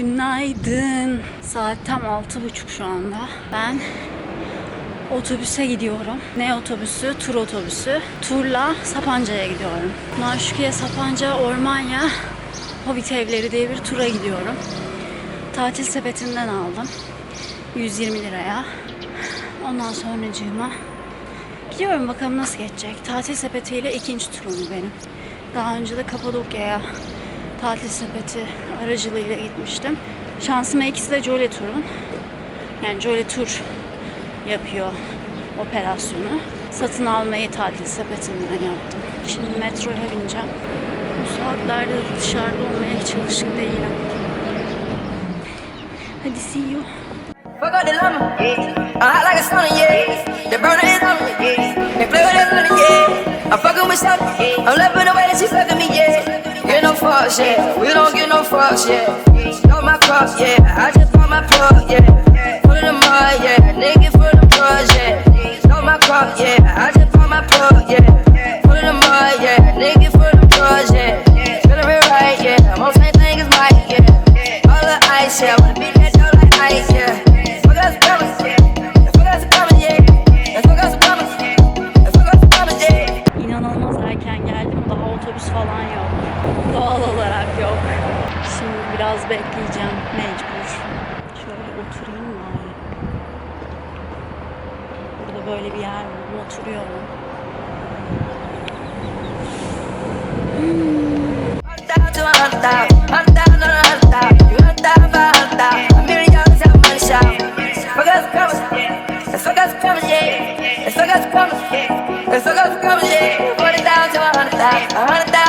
Günaydın. Saat tam altı buçuk şu anda. Ben otobüse gidiyorum. Ne otobüsü? Tur otobüsü. Turla Sapanca'ya gidiyorum. Maşukiye Sapanca Ormanya Hobbit Evleri diye bir tura gidiyorum. Tatil sepetinden aldım. 120 liraya. Ondan sonracığıma gidiyorum bakalım nasıl geçecek. Tatil sepetiyle ikinci turum benim. Daha önce de Kapadokya'ya tatil sepeti aracılığıyla gitmiştim. Şansıma ikisi de Jolly Tur'un. Yani Jolly Tur yapıyor operasyonu. Satın almayı tatil sepetinden yaptım. Şimdi metroya bineceğim. Bu saatlerde de dışarıda olmaya hiç alışık değilim. Hadi see you. Fuck up the llama, yeah. I'm hot like a sauna, yeah. The burner is on me, yeah. They play with that money, yeah. I'm fucking with something, yeah. I'm loving the way that she fucking me, yeah. Fucks, yeah. We don't get no fucks, yeah. Know my cross, yeah. I just bought my plug, yeah. Put it in mud, yeah. Nigga for the drugs, yeah. Know my cross, yeah. I just bought my plug, yeah. Put it in mud, yeah. Nigga for the drugs, yeah. Feeling right, yeah. On same thing as Mike, yeah. All the ice, yeah. alta, andando gonna 100,000, 100,000.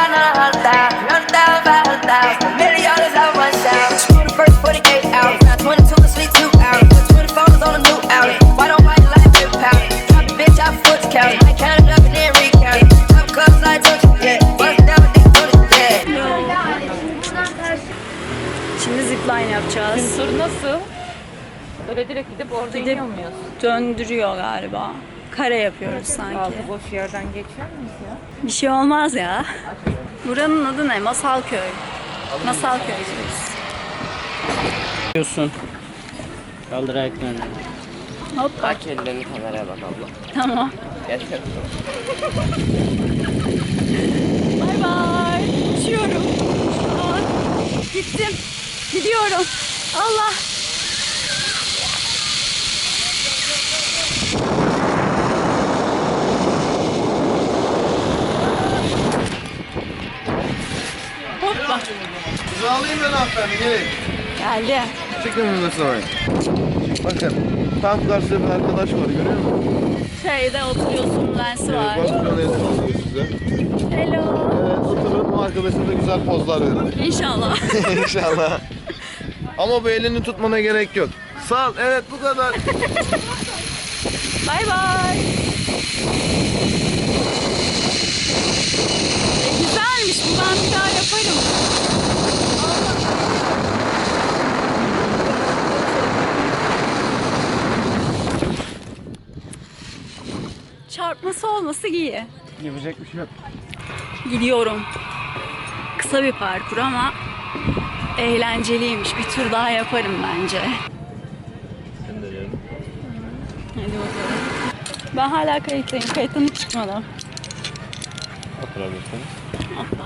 Orada Gidip- iniyor muyuz? Döndürüyor galiba. Kare yapıyoruz sanki. Boş yerden geçer miyiz ya? Bir şey olmaz ya. Buranın adı ne? Masalköy. Masalköy diyoruz. Yapıyorsun. Kaldır ayaklarını. Hoppa. Aç ellerini kameraya bak abla. Tamam. Gerçekten. Bay bay. Uçuyorum. Aa, gittim. Gidiyorum. Allah. Hoppa. Alayım ben hanımefendi gelin. Geldi. Çıkın önüne sonra. Bakın tam karşıda bir arkadaş var görüyor musun? Şeyde oturuyorsun lensi var. Evet, bak şöyle sallıyor size. Hello. Evet oturun bu arkadaşa da güzel pozlar verin. İnşallah. İnşallah. Ama bu elini tutmana gerek yok. Sal evet bu kadar. Bay bay. E, güzelmiş bu ben bir daha yaparım. Çarpması olması iyi. Yapacak bir şey yok. Gidiyorum. Kısa bir parkur ama eğlenceliymiş. Bir tur daha yaparım bence. Hadi bakalım. Ben hala kayıttayım. Kayıttan hiç çıkmadım. Oturabilirsin. Hoppa.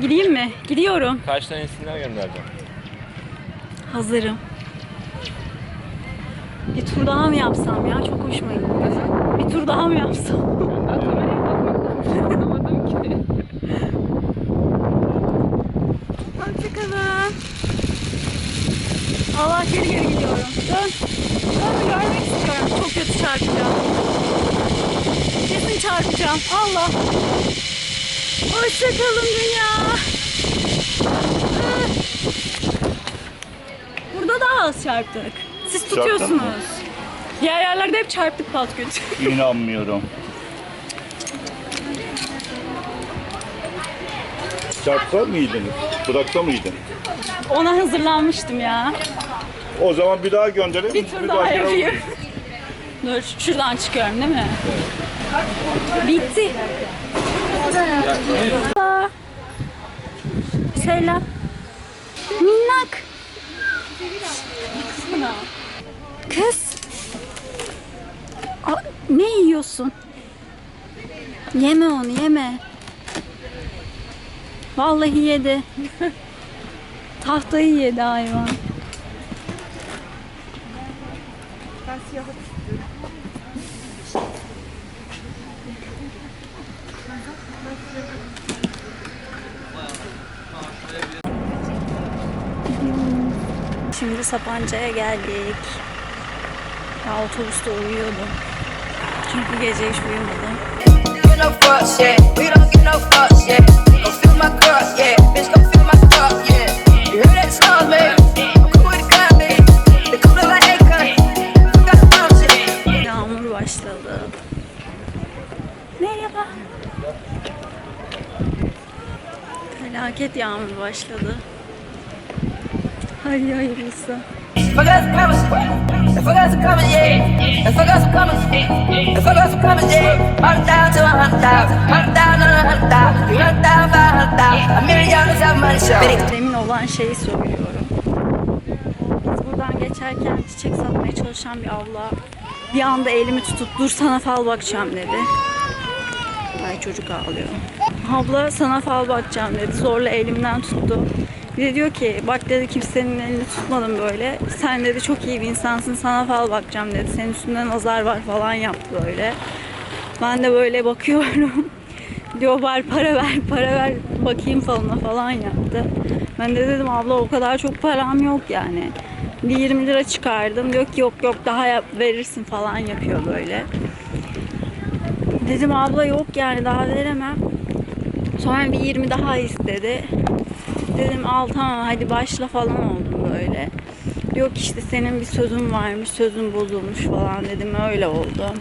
Gideyim mi? Gidiyorum. Kaç tane isimler göndereceğim? Hazırım. Bir tur daha mı yapsam ya? Çok hoşuma gitti. Bir tur daha mı yapsam? Ben kameraya. Hoşçakalın. Allah geri geri gidiyorum. Dön. Dön görmek istiyorum. Çok kötü çarpacağım. Kesin çarpacağım. Allah. Hoşçakalın dünya. Burada daha az çarptık. Siz tutuyorsunuz. Diğer yerlerde hep çarptık Patküt. İnanmıyorum. Çarpsa mıydınız? Bıraksa mıydın? Ona hazırlanmıştım ya. O zaman bir daha gönderelim. Bir tur Bir daha dahakine yapayım. Dur şuradan çıkıyorum değil mi? Bitti. Selam. Minnak. Kız. Aa, ne yiyorsun? Yeme onu yeme. Vallahi yedi. Tahtayı yedi hayvan. Şimdi Sapanca'ya geldik. Ya otobüste uyuyordum. Çünkü gece hiç uyumadım. Yağmur başladı. Merhaba. Felaket yağmur başladı. Hadi hayırlısı. Fuck us of money show. Demin olan şeyi söylüyorum. Biz buradan geçerken çiçek satmaya çalışan bir abla bir anda elimi tutup dur sana fal bakacağım dedi. Ay çocuk ağlıyor. Abla sana fal bakacağım dedi. Zorla elimden tuttu. Bir de diyor ki bak dedi kimsenin elini tutmadım böyle. Sen dedi çok iyi bir insansın sana fal bakacağım dedi. Senin üstünde nazar var falan yaptı böyle. Ben de böyle bakıyorum. Diyor var para ver para ver bakayım falına falan yaptı. Ben de dedim abla o kadar çok param yok yani. Bir 20 lira çıkardım. Diyor ki yok yok daha yap, verirsin falan yapıyor böyle. Dedim abla yok yani daha veremem. Sonra bir 20 daha istedi. Dedim al tamam hadi başla falan oldum böyle. Yok işte senin bir sözün varmış, sözün bozulmuş falan dedim öyle oldu.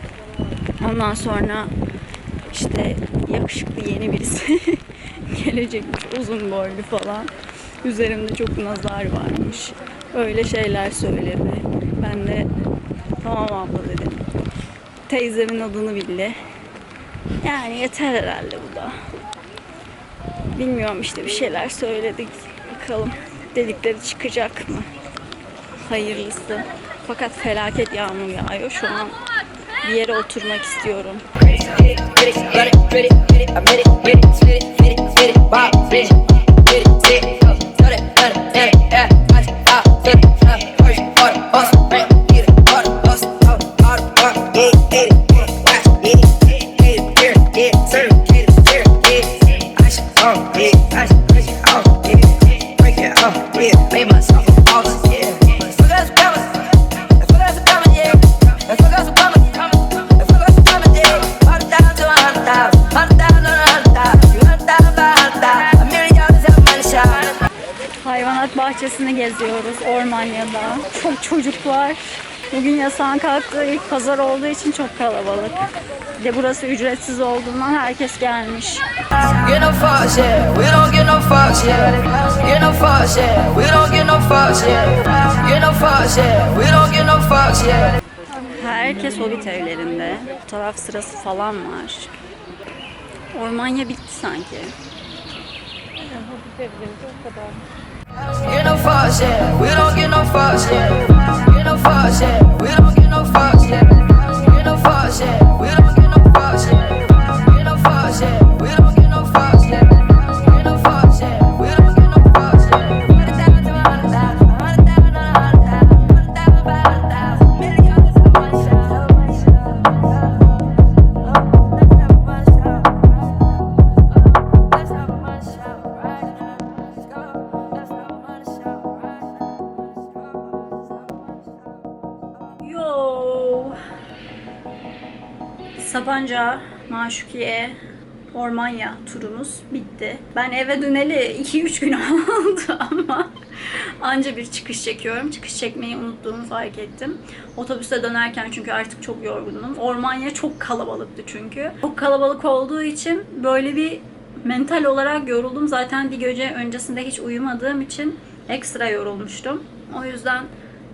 Ondan sonra işte yakışıklı yeni birisi gelecekmiş uzun boylu falan. Üzerimde çok nazar varmış. Öyle şeyler söyledi. Ben de tamam abla dedim. Teyzemin adını bildi. Yani yeter herhalde bu da. Bilmiyorum işte bir şeyler söyledik. Bakalım dedikleri çıkacak mı? Hayırlısı. Fakat felaket yağmur yağıyor. Şu an bir yere oturmak istiyorum. Bahçesini geziyoruz Ormanya'da. Çok çocuk var. Bugün yasağın kalktığı ilk pazar olduğu için çok kalabalık. Bir de burası ücretsiz olduğundan herkes gelmiş. Herkes hobbit evlerinde. Fotoğraf sırası falan var. Ormanya bitti sanki. Get no fucks, yeah. We don't get no fucks, yeah. Get no. We don't. Get no fucks, yeah. We don't Sapanca, Maşukiye, Ormanya turumuz bitti. Ben eve döneli 2-3 gün oldu ama anca bir çıkış çekiyorum. Çıkış çekmeyi unuttuğumu fark ettim. Otobüste dönerken çünkü artık çok yorgunum. Ormanya çok kalabalıktı çünkü. Çok kalabalık olduğu için böyle bir mental olarak yoruldum. Zaten bir gece öncesinde hiç uyumadığım için ekstra yorulmuştum. O yüzden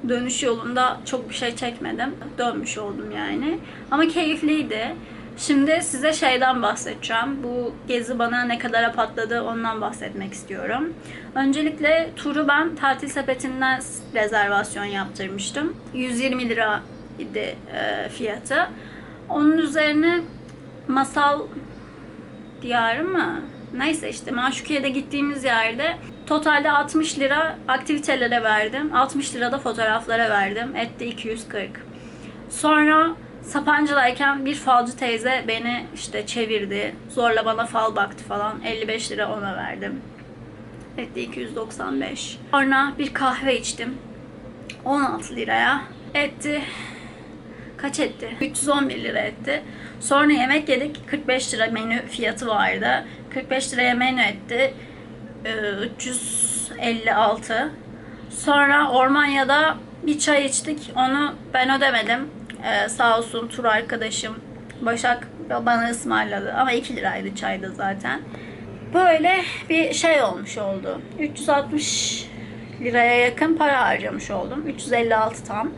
dönüş yolunda çok bir şey çekmedim. Dönmüş oldum yani. Ama keyifliydi. Şimdi size şeyden bahsedeceğim. Bu gezi bana ne kadara patladı ondan bahsetmek istiyorum. Öncelikle turu ben tatil sepetinden rezervasyon yaptırmıştım. 120 lira idi e, fiyatı. Onun üzerine masal diyarı mı? Neyse işte Maşukiye'de gittiğimiz yerde totalde 60 lira aktivitelere verdim. 60 lira da fotoğraflara verdim. Etti 240. Sonra Sapanca'dayken bir falcı teyze beni işte çevirdi. Zorla bana fal baktı falan. 55 lira ona verdim. Etti 295. Sonra bir kahve içtim. 16 liraya. Etti kaç etti? 311 lira etti. Sonra yemek yedik. 45 lira menü fiyatı vardı. 45 liraya menü etti. Ee, 356. Sonra Ormanya'da bir çay içtik. Onu ben ödemedim. Ee, sağ olsun tur arkadaşım Başak bana ısmarladı. Ama 2 liraydı çayda zaten. Böyle bir şey olmuş oldu. 360 liraya yakın para harcamış oldum. 356 tam.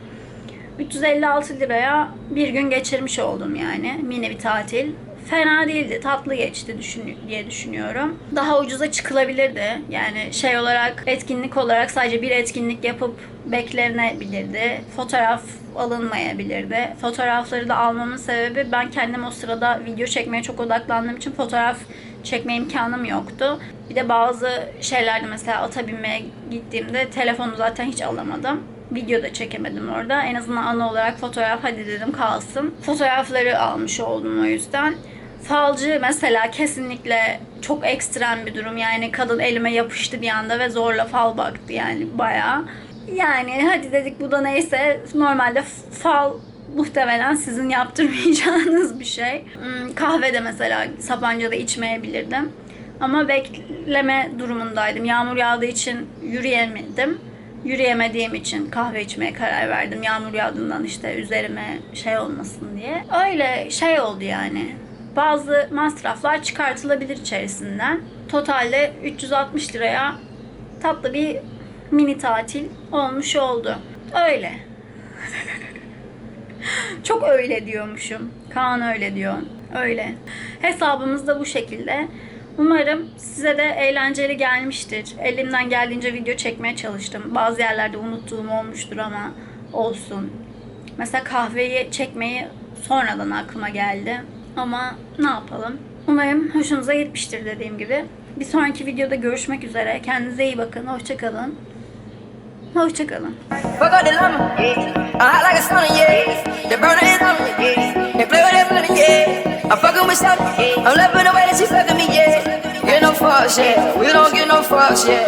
356 liraya bir gün geçirmiş oldum yani. Mini bir tatil. Fena değildi. Tatlı geçti düşün, diye düşünüyorum. Daha ucuza çıkılabilirdi. Yani şey olarak, etkinlik olarak sadece bir etkinlik yapıp beklenebilirdi. Fotoğraf alınmayabilirdi. Fotoğrafları da almamın sebebi ben kendim o sırada video çekmeye çok odaklandığım için fotoğraf çekme imkanım yoktu. Bir de bazı şeylerde mesela ata binmeye gittiğimde telefonu zaten hiç alamadım. Video da çekemedim orada. En azından anı olarak fotoğraf hadi dedim kalsın. Fotoğrafları almış oldum o yüzden. Falcı mesela kesinlikle çok ekstrem bir durum. Yani kadın elime yapıştı bir anda ve zorla fal baktı yani bayağı. Yani hadi dedik bu da neyse. Normalde fal muhtemelen sizin yaptırmayacağınız bir şey. Hmm, Kahve de mesela Sapanca'da içmeyebilirdim. Ama bekleme durumundaydım. Yağmur yağdığı için yürüyemedim. Yürüyemediğim için kahve içmeye karar verdim. Yağmur yağdığından işte üzerime şey olmasın diye. Öyle şey oldu yani. Bazı masraflar çıkartılabilir içerisinden. Totalde 360 liraya tatlı bir mini tatil olmuş oldu. Öyle. Çok öyle diyormuşum. Kaan öyle diyor. Öyle. Hesabımız da bu şekilde. Umarım size de eğlenceli gelmiştir. Elimden geldiğince video çekmeye çalıştım. Bazı yerlerde unuttuğum olmuştur ama olsun. Mesela kahveyi çekmeyi sonradan aklıma geldi. Ama ne yapalım? Umarım hoşunuza gitmiştir dediğim gibi. Bir sonraki videoda görüşmek üzere. Kendinize iyi bakın. Hoşçakalın. Hoşçakalın. Fuck up the llama. I hot like a sauna, yeah. The burner is on me. They play with that money, yeah. I'm fucking with something. I'm loving the way that she fucking me, yeah. Get no fucks, yeah. We don't get no fucks, yeah.